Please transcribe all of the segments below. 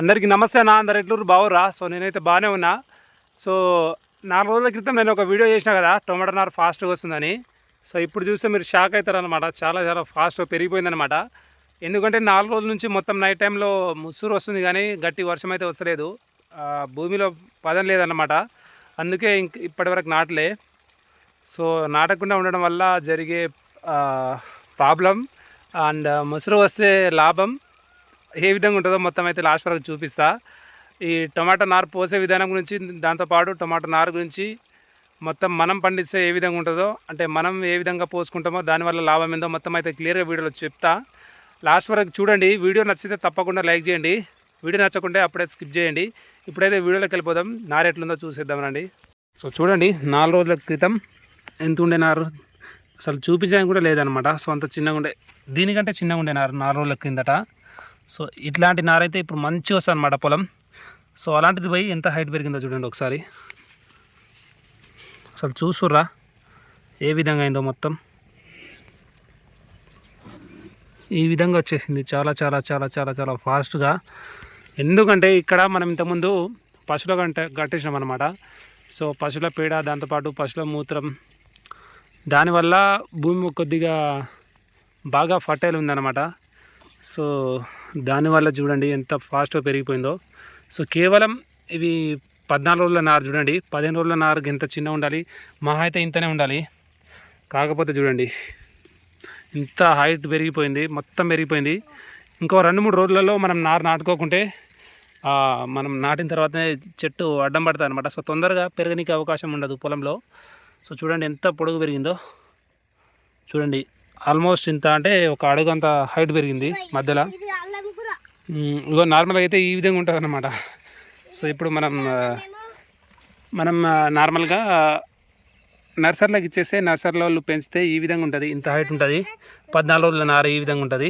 అందరికీ నమస్తే అన్న అందరు ఎట్లూరు బావురా సో నేనైతే బాగానే ఉన్నా. సో నాలుగు రోజుల క్రితం నేను ఒక వీడియో చేసిన కదా టొమాటో నారు ఫాస్ట్గా వస్తుందని. సో ఇప్పుడు చూస్తే మీరు షాక్ అవుతారనమాట చాలా చాలా ఫాస్ట్గా పెరిగిపోయిందనమాట ఎందుకంటే నాలుగు రోజుల నుంచి మొత్తం నైట్ టైంలో ముసురు వస్తుంది కానీ గట్టి వర్షం అయితే వస్తలేదు. భూమిలో పదం లేదన్నమాట. అందుకే ఇంక ఇప్పటివరకు నాటలే. సో నాటకుండా ఉండడం వల్ల జరిగే ప్రాబ్లం అండ్ ముసురు వస్తే లాభం. ఏ విధంగా ఉంటుందో మొత్తం అయితే లాస్ట్ వరకు చూపిస్తా. ఈ టొమాటో నారు పోసే విధానం గురించి దాంతోపాటు టొమాటో నారు గురించి మొత్తం మనం పండిస్తే ఏ విధంగా ఉంటుందో అంటే మనం ఏ విధంగా పోసుకుంటామో దానివల్ల లాభం ఏందో మొత్తం అయితే క్లియర్గా వీడియోలో చెప్తా. లాస్ట్ వరకు చూడండి. వీడియో నచ్చితే తప్పకుండా లైక్ చేయండి. వీడియో నచ్చకుంటే అప్పుడే స్కిప్ చేయండి. ఇప్పుడైతే వీడియోలోకి వెళ్ళిపోదాం. నారు ఎట్లుందో చూసేద్దాం రండి. సో చూడండి. నాలుగు రోజుల క్రితం ఎంత ఉండే నారు? అసలు చూపించడానికి కూడా లేదనమాట సో అంత చిన్నగా ఉండే. దీనికంటే చిన్నగా ఉండే నారు నాలుగు రోజుల క్రిందట. సో ఇట్లాంటి నారైతే ఇప్పుడు మంచిగా వస్తుంది అనమాట పొలం. సో అలాంటిది పోయి ఎంత హైట్ పెరిగిందో చూడండి ఒకసారి. అసలు చూసుర్రా ఏ విధంగా అయిందో మొత్తం. ఈ విధంగా వచ్చేసింది. చాలా చాలా చాలా చాలా చాలా ఫాస్ట్గా ఎందుకంటే ఇక్కడ మనం ఇంతకుముందు పశువుల గంట కట్టేసినాం అనమాట సో పశువుల పేడ దాంతోపాటు పశువుల మూత్రం. దానివల్ల భూమి కొద్దిగా బాగా ఫర్టైల్ ఉందన్నమాట. సో దానివల్ల చూడండి ఎంత ఫాస్ట్గా పెరిగిపోయిందో. సో కేవలం ఇవి పద్నాలుగు రోజుల నారు చూడండి. పదిహేను రోజుల నారుకి ఎంత చిన్న ఉండాలి? మహా అయితే ఇంతనే ఉండాలి. కాకపోతే చూడండి ఇంత హైట్ పెరిగిపోయింది మొత్తం పెరిగిపోయింది. ఇంకో రెండు మూడు రోజులలో మనం నారు నాటుకోకుంటే మనం నాటిన తర్వాతనే చెట్టు అడ్డం పడుతుంది అనమాట సో తొందరగా పెరగనీకి అవకాశం ఉండదు పొలంలో. సో చూడండి ఎంత పొడుగు పెరిగిందో. చూడండి ఆల్మోస్ట్ ఇంత అంటే ఒక అడుగు అంత హైట్ పెరిగింది మధ్యలో. ఇగో నార్మల్గా అయితే ఈ విధంగా ఉంటుంది అన్నమాట సో ఇప్పుడు మనం మనం నార్మల్గా నర్సరీలోకి ఇచ్చేస్తే నర్సరీలో వాళ్ళు పెంచితే ఈ విధంగా ఉంటుంది. ఇంత హైట్ ఉంటుంది. పద్నాలుగు రోజుల నార ఈ విధంగా ఉంటుంది.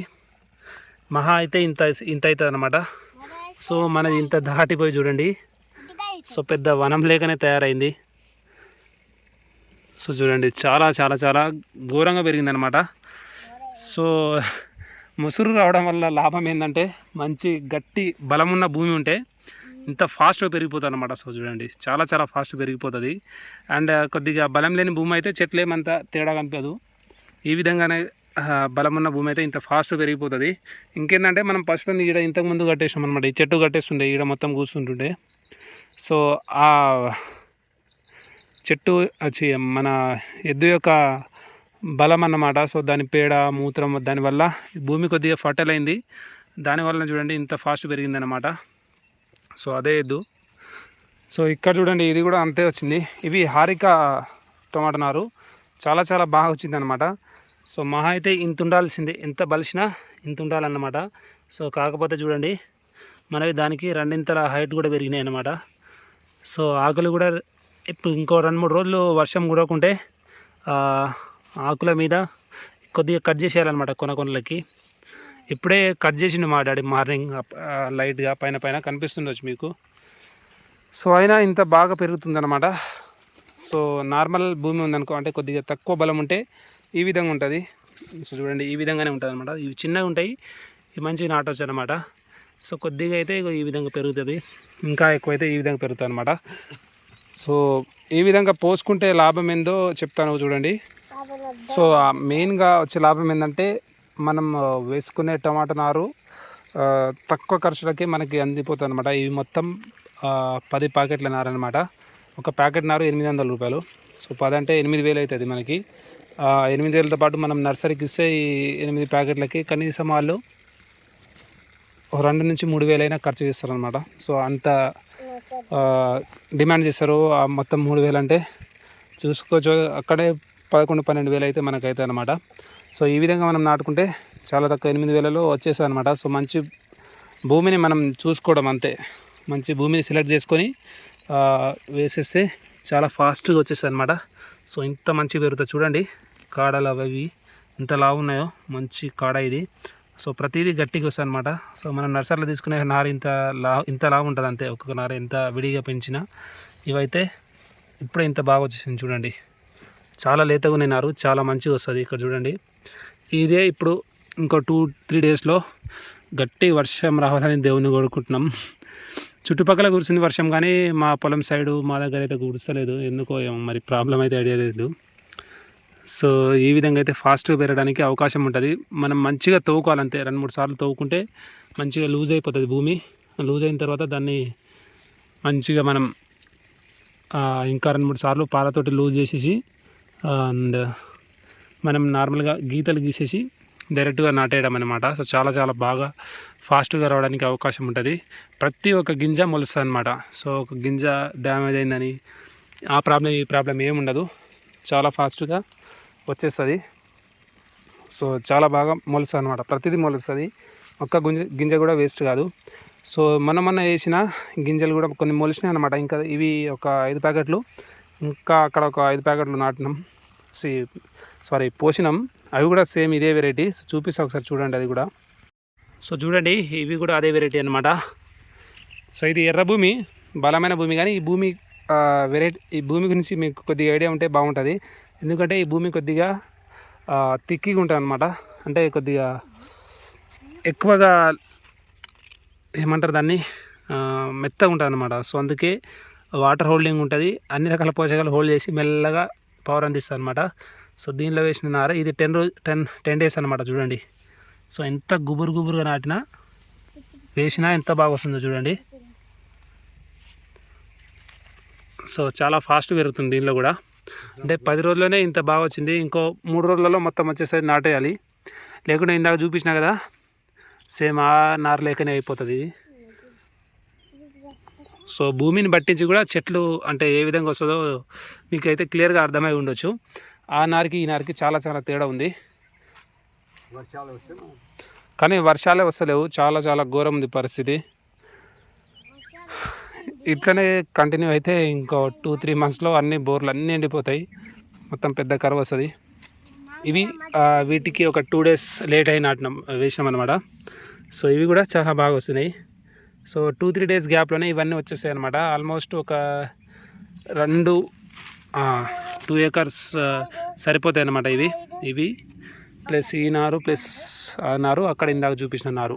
మహా అయితే ఇంత ఇంత అవుతుంది అనమాట సో మనది ఇంత దాటిపోయి చూడండి. సో పెద్ద వనం లేకనే తయారైంది. సో చూడండి చాలా చాలా చాలా ఘోరంగా పెరిగిందనమాట సో ముసురు రావడం వల్ల లాభం ఏంటంటే మంచి గట్టి బలమున్న భూమి ఉంటే ఇంత ఫాస్ట్గా పెరిగిపోతుంది అనమాట సో చూడండి చాలా చాలా ఫాస్ట్ పెరిగిపోతుంది. అండ్ కొద్దిగా బలం లేని భూమి అయితే చెట్లు ఏమంత తేడా కనిపించదు. ఈ విధంగానే బలం బలమున్న భూమి అయితే ఇంత ఫాస్ట్ పెరిగిపోతుంది. ఇంకేంటంటే మనం పశువులను ఈడ ఇంతకుముందు కట్టేసాం అనమాట ఈ చెట్టు కట్టేస్తుండే ఈడ మొత్తం కూర్చుంటుండే సో ఆ చెట్టు వచ్చి మన ఎద్దు యొక్క బలం అన్నమాట సో దాని పేడ మూత్రం దానివల్ల భూమి కొద్దిగా ఫర్టైల్ అయింది. దానివల్ల చూడండి ఇంత ఫాస్ట్ పెరిగిందనమాట సో అదే ఎద్దు. సో ఇక్కడ చూడండి ఇది కూడా అంతే వచ్చింది. ఇవి హారిక టొమాటో నారు. చాలా చాలా బాగా వచ్చిందనమాట సో మహా అయితే ఇంత ఉండాల్సింది. ఎంత బలిసినా ఇంత ఉండాలన్నమాట. సో కాకపోతే చూడండి మనవి దానికి రెండింతల హైట్ కూడా పెరిగినాయి అనమాట సో ఆకులు కూడా ఇప్పుడు ఇంకో రెండు మూడు రోజులు వర్షం కురవకుంటే ఆకుల మీద కొద్దిగా కట్ చేసేయాలన్నమాట కొన కొనలకి. ఇప్పుడే కట్ చేసిండు మా డాడీ మార్నింగ్ లైట్గా పైన పైన కనిపిస్తుండొచ్చు మీకు. సో అయినా ఇంత బాగా పెరుగుతుందన్నమాట. సో నార్మల్ భూమి ఉందనుకో అంటే కొద్దిగా తక్కువ బలం ఉంటే ఈ విధంగా ఉంటుంది. సో చూడండి ఈ విధంగానే ఉంటుంది అనమాట ఇవి చిన్నగా ఉంటాయి ఇవి మంచిగా నాటవచ్చు అనమాట సో కొద్దిగా అయితే ఈ విధంగా పెరుగుతుంది ఇంకా ఎక్కువైతే ఈ విధంగా పెరుగుతుంది అనమాట సో ఈ విధంగా పోసుకుంటే లాభం ఏందో చెప్తాను చూడండి. సో మెయిన్గా వచ్చే లాభం ఏంటంటే మనం వేసుకునే టమాటా నారు తక్కువ ఖర్చులకి మనకి అందిపోతుంది అనమాట ఇవి మొత్తం పది ప్యాకెట్ల నారు అనమాట ఒక ప్యాకెట్ నారు ఎనిమిది వందల రూపాయలు. సో పది అంటే ఎనిమిది వేలు అవుతుంది మనకి. ఎనిమిది వేలతో పాటు మనం నర్సరీకి ఇస్తే ఈ ఎనిమిది ప్యాకెట్లకి కనీసం వాళ్ళు రెండు నుంచి మూడు వేలైనా ఖర్చు చేస్తారు అనమాట సో అంత డిమాండ్ చేస్తారు. ఆ మొత్తం మూడు వేలు అంటే చూసుకోవచ్చు అక్కడే పదకొండు పన్నెండు వేలు అయితే మనకైతే అనమాట సో ఈ విధంగా మనం నాటుకుంటే చాలా తక్కువ ఎనిమిది వేలలో వచ్చేసాయి అనమాట సో మంచి భూమిని మనం చూసుకోవడం అంతే. మంచి భూమిని సెలెక్ట్ చేసుకొని వేసేస్తే చాలా ఫాస్ట్గా వచ్చేస్తాయి అనమాట సో ఇంత మంచి పెరుగుతుంది చూడండి. కాడలు అవి ఇవి లావు ఉన్నాయో మంచి కాడ ఇది. సో ప్రతిదీ గట్టిగా వస్తుంది అనమాట సో మనం నర్సరీలో తీసుకునే నార ఇంత లా ఇంత లావు ఉంటుంది అంతే ఒక్కొక్క నార ఎంత విడిగా పెంచినా. ఇవైతే ఇప్పుడే ఇంత బాగా వచ్చేసింది చూడండి. చాలా లేతగా ఉన్నాయి నారు చాలా మంచిగా వస్తుంది. ఇక్కడ చూడండి. ఇదే ఇప్పుడు ఇంకో టూ త్రీ డేస్లో గట్టి వర్షం రావాలని దేవుని కోరుకుంటున్నాం. చుట్టుపక్కల కురిసింది వర్షం కానీ మా పొలం సైడు మా దగ్గర అయితే కురుస్తలేదు. ఎందుకో ఏమో మరి ప్రాబ్లం అయితే ఐడియా లేదు. సో ఈ విధంగా అయితే ఫాస్ట్గా పెరగడానికి అవకాశం ఉంటుంది. మనం మంచిగా తవ్వుకోవాలంతే. రెండు మూడు సార్లు తవ్వుకుంటే మంచిగా లూజ్ అయిపోతుంది భూమి. లూజ్ అయిన తర్వాత దాన్ని మంచిగా మనం ఇంకా రెండు మూడు సార్లు పాలతోటి లూజ్ చేసేసి అండ్ మనం నార్మల్గా గీతలు గీసేసి డైరెక్ట్గా నాటేయడం అనమాట సో చాలా చాలా బాగా ఫాస్ట్గా రావడానికి అవకాశం ఉంటుంది. ప్రతి ఒక్క గింజ మొలుస్తుంది అనమాట సో ఒక గింజ డ్యామేజ్ అయిందని ఆ ప్రాబ్లం ఈ ప్రాబ్లం ఏమి ఉండదు. చాలా ఫాస్ట్గా వచ్చేస్తుంది. సో చాలా బాగా మొలుస్తుంది అనమాట ప్రతిదీ మొలుస్తుంది. ఒక్క గుంజ గింజ కూడా వేస్ట్ కాదు. సో మనమన్న వేసిన గింజలు కూడా కొన్ని మొలిచినాయి అనమాట ఇంకా ఇవి ఒక ఐదు ప్యాకెట్లు. ఇంకా అక్కడ ఒక ఐదు ప్యాకెట్లు నాటినాం. సారీ పోషణం అవి కూడా సేమ్ ఇదే వెరైటీ సో చూపిస్తా ఒకసారి చూడండి అది కూడా. సో చూడండి ఇవి కూడా అదే వెరైటీ అనమాట సో ఇది ఎర్ర భూమి బలమైన భూమి. కానీ ఈ భూమి వెరైటీ ఈ భూమి గురించి మీకు కొద్దిగా ఐడియా ఉంటే బాగుంటుంది. ఎందుకంటే ఈ భూమి కొద్దిగా తిక్కిగా ఉంటుంది అనమాట అంటే కొద్దిగా ఎక్కువగా ఏమంటారు దాన్ని మెత్తగా ఉంటుంది అనమాట సో అందుకే వాటర్ హోల్డింగ్ ఉంటుంది. అన్ని రకాల పోషకాలు హోల్డ్ చేసి మెల్లగా పవర్ అందిస్తుంది అనమాట సో దీనిలో వేసిన నార ఇది టెన్ రోజు టెన్ టెన్ డేస్ అనమాట చూడండి. సో ఎంత గుబురు గుబురుగా నాటినా వేసినా ఎంత బాగా వస్తుందో చూడండి. సో చాలా ఫాస్ట్ పెరుగుతుంది దీనిలో కూడా. అంటే పది రోజుల్లోనే ఇంత బాగా వచ్చింది. ఇంకో మూడు రోజులలో మొత్తం వచ్చేసరి నాటేయాలి. లేకుంటే ఇందాక చూపించినా కదా సేమ్ ఆ నార లేకనే అయిపోతుంది. ఇది సో భూమిని బట్టించి కూడా చెట్లు అంటే ఏ విధంగా వస్తుందో మీకు అయితే క్లియర్గా అర్థమై ఉండొచ్చు. ఆ నారికి ఈ నారికి చాలా చాలా తేడా ఉంది. కానీ వర్షాలే వస్తలేవు. చాలా చాలా ఘోరం ఉంది పరిస్థితి. ఇట్లనే కంటిన్యూ అయితే ఇంకో టూ త్రీ మంత్స్లో అన్ని బోర్లు అన్నీ ఎండిపోతాయి. మొత్తం పెద్ద కరువు వస్తుంది. ఇవి వీటికి ఒక టూ డేస్ లేట్ అయి నాటినాం వేసినాం అనమాట సో ఇవి కూడా చాలా బాగా వస్తున్నాయి. సో టూ త్రీ డేస్ గ్యాప్లోనే ఇవన్నీ వచ్చేస్తాయి అనమాట ఆల్మోస్ట్ ఒక రెండు టూ ఏకర్స్ సరిపోతాయి అనమాట ఇవి. ఇవి ప్లస్ ఈ నారు ప్లస్ ఆ నారు అక్కడ ఇందాక చూపించిన నారు.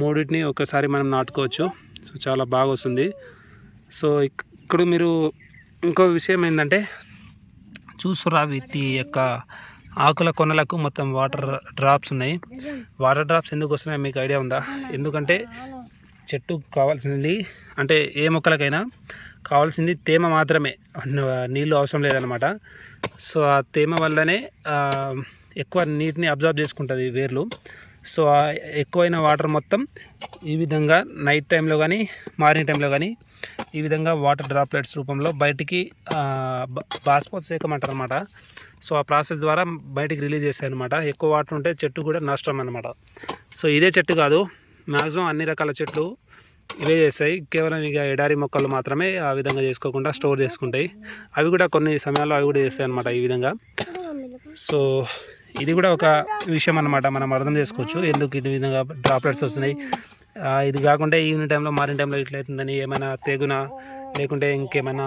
మూడింటిని ఒకసారి మనం నాటుకోవచ్చు. సో చాలా బాగా వస్తుంది. సో ఇక్కడ మీరు ఇంకో విషయం ఏంటంటే చూసురా వీటి యొక్క ఆకుల కొనలకు మొత్తం వాటర్ డ్రాప్స్ ఉన్నాయి. వాటర్ డ్రాప్స్ ఎందుకు వస్తున్నాయి మీకు ఐడియా ఉందా? ఎందుకంటే చెట్టు కావాల్సింది అంటే ఏ మొక్కలకైనా కావాల్సింది తేమ మాత్రమే. నీళ్ళు అవసరం లేదనమాట సో ఆ తేమ వల్లనే ఎక్కువ నీటిని అబ్జర్వ్ చేసుకుంటుంది ఈ వేర్లు. సో ఎక్కువైన వాటర్ మొత్తం ఈ విధంగా నైట్ టైంలో కానీ మార్నింగ్ టైంలో కానీ ఈ విధంగా వాటర్ డ్రాప్లెట్స్ రూపంలో బయటికి ఆ, బ- బాష్పోత్సేకం అంటారు అనమాట సో ఆ ప్రాసెస్ ద్వారా బయటికి రిలీజ్ చేస్తాయి అనమాట ఎక్కువ వాటర్ ఉంటే చెట్టు కూడా నష్టం అనమాట సో ఇదే చెట్టు కాదు మ్యాక్సిమం అన్ని రకాల చెట్లు ఇవే చేస్తాయి. కేవలం ఇక ఎడారి మొక్కలు మాత్రమే ఆ విధంగా చేసుకోకుండా స్టోర్ చేసుకుంటాయి. అవి కూడా కొన్ని సమయాల్లో అవి కూడా చేస్తాయి అనమాట ఈ విధంగా. సో ఇది కూడా ఒక విషయం అన్నమాట. మనం అర్థం చేసుకోవచ్చు. ఎందుకు ఇది విధంగా డ్రాప్లెట్స్ వస్తున్నాయి? ఇది కాకుండా ఈవినింగ్ టైంలో మార్నింగ్ టైంలో ఇట్లా అవుతుందని ఏమైనా తెగున లేకుంటే ఇంకేమైనా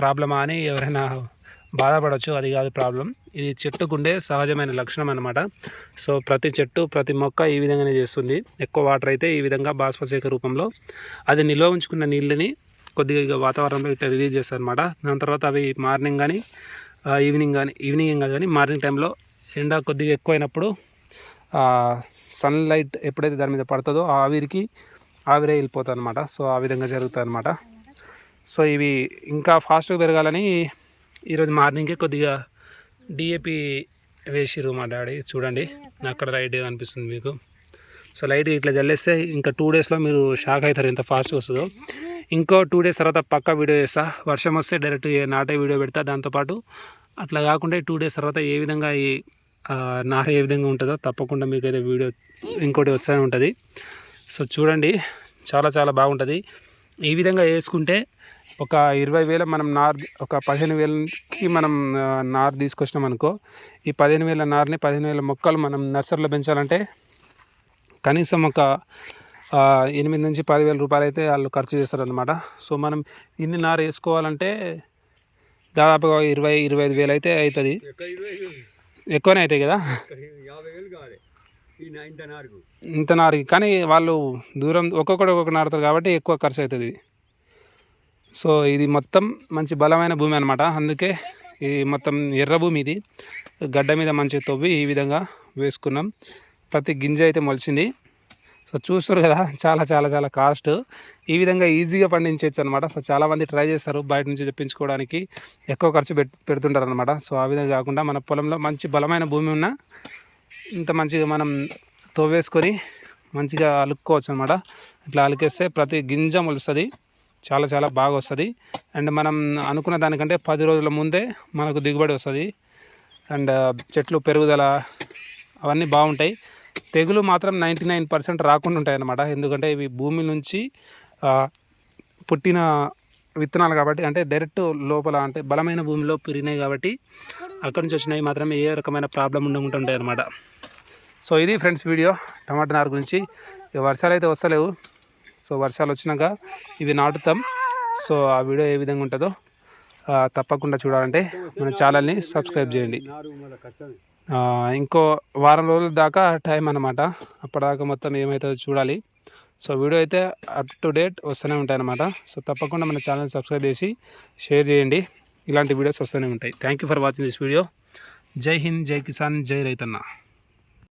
ప్రాబ్లమా అని ఎవరైనా బాధపడవచ్చు అది కాదు ప్రాబ్లం. ఇది చెట్టుకుండే సహజమైన లక్షణం అనమాట సో ప్రతి చెట్టు ప్రతి మొక్క ఈ విధంగానే చేస్తుంది. ఎక్కువ వాటర్ అయితే ఈ విధంగా బాష్పశేఖ రూపంలో. అది నిల్వ ఉంచుకున్న నీళ్ళని కొద్దిగా ఇక వాతావరణంలో ఇట్లా రిలీజ్ చేస్తారు అనమాట దాని తర్వాత అవి మార్నింగ్ కానీ ఈవినింగ్ కానీ ఈవినింగ్ కానీ మార్నింగ్ టైంలో ఎండ కొద్దిగా ఎక్కువైనప్పుడు సన్లైట్ ఎప్పుడైతే దాని మీద పడుతుందో ఆవిరికి ఆవిరే వెళ్ళిపోతుంది అనమాట సో ఆ విధంగా జరుగుతుంది అనమాట సో ఇవి ఇంకా ఫాస్ట్గా పెరగాలని ఈరోజు మార్నింగే కొద్దిగా డిఏపి వేసిరు మా డాడీ. చూడండి అక్కడ రైట్గా అనిపిస్తుంది మీకు. సో లైట్ ఇట్లా జల్లేస్తే ఇంకా టూ డేస్లో మీరు షాక్ అవుతారు ఎంత ఫాస్ట్ వస్తుందో. ఇంకో టూ డేస్ తర్వాత పక్కా వీడియో చేస్తా. వర్షం వస్తే డైరెక్ట్ నాటే వీడియో పెడతా. దాంతోపాటు అట్లా కాకుండా టూ డేస్ తర్వాత ఏ విధంగా ఈ నార ఏ విధంగా ఉంటుందో తప్పకుండా మీకు అయితే వీడియో ఇంకోటి వచ్చానే ఉంటుంది. సో చూడండి చాలా చాలా బాగుంటుంది. ఈ విధంగా వేసుకుంటే ఒక ఇరవై వేల మనం నార్ ఒక పదిహేను వేలకి మనం నార్ తీసుకొచ్చినాం అనుకో ఈ పదిహేను వేల నార్ని పదిహేను వేల మొక్కలు మనం నర్సరీలో పెంచాలంటే కనీసం ఒక ఎనిమిది నుంచి పదివేల రూపాయలు అయితే వాళ్ళు ఖర్చు చేస్తారనమాట సో మనం ఇన్ని నారు వేసుకోవాలంటే దాదాపుగా ఇరవై ఇరవై ఐదు వేలు అయితే అవుతుంది? ఎక్కువనే అవుతాయి కదా? ఇంత నారికి. కానీ వాళ్ళు దూరం ఒక్కొక్కటి ఒక్కొక్క నారుతారు కాబట్టి ఎక్కువ ఖర్చు అవుతుంది. సో ఇది మొత్తం మంచి బలమైన భూమి అనమాట అందుకే ఈ మొత్తం ఎర్ర భూమి ఇది. గడ్డ మీద మంచిగా తవ్వి ఈ విధంగా వేసుకున్నాం. ప్రతి గింజ అయితే మొలిచింది. సో చూస్తారు కదా చాలా చాలా చాలా కాస్ట్. ఈ విధంగా ఈజీగా పండించవచ్చు అనమాట సో చాలామంది ట్రై చేస్తారు బయట నుంచి తెప్పించుకోవడానికి. ఎక్కువ ఖర్చు పెడుతుంటారు అనమాట సో ఆ విధంగా కాకుండా మన పొలంలో మంచి బలమైన భూమి ఉన్న ఇంత మంచిగా మనం తవ్వేసుకొని మంచిగా అలుక్కోవచ్చు అనమాట ఇట్లా అలికేస్తే ప్రతి గింజ మొలుస్తుంది. చాలా చాలా బాగా వస్తుంది. అండ్ మనం అనుకున్న దానికంటే పది రోజుల ముందే మనకు దిగుబడి వస్తుంది. అండ్ చెట్లు పెరుగుదల అవన్నీ బాగుంటాయి. తెగులు మాత్రం నైంటీ నైన్ పర్సెంట్ రాకుండా ఉంటాయి అన్నమాట ఎందుకంటే ఇవి భూమి నుంచి పుట్టిన విత్తనాలు కాబట్టి అంటే డైరెక్ట్ లోపల అంటే బలమైన భూమిలో పెరిగినాయి కాబట్టి అక్కడి నుంచి వచ్చినవి మాత్రమే ఏ రకమైన ప్రాబ్లం ఉండకుండా ఉంటాయి అన్నమాట సో ఇది ఫ్రెండ్స్ వీడియో. టమాటా నారు గురించి. ఇక వర్షాలు అయితే వస్తలేవు. సో వర్షాలు వచ్చినాక ఇవి నాటుతాం. సో ఆ వీడియో ఏ విధంగా ఉంటుందో తప్పకుండా చూడాలంటే మన ఛానల్ని సబ్స్క్రైబ్ చేయండి. ఇంకో వారం రోజుల దాకా టైం అనమాట అప్పటిదాకా మొత్తం ఏమవుతుందో చూడాలి. సో వీడియో అయితే అప్ టు డేట్ వస్తూనే ఉంటాయి అన్నమాట సో తప్పకుండా మన ఛానల్ సబ్స్క్రైబ్ చేసి షేర్ చేయండి. ఇలాంటి వీడియోస్ వస్తూనే ఉంటాయి. Thank you for watching this video Jai Hind Jai Kisan జై రైతన్న.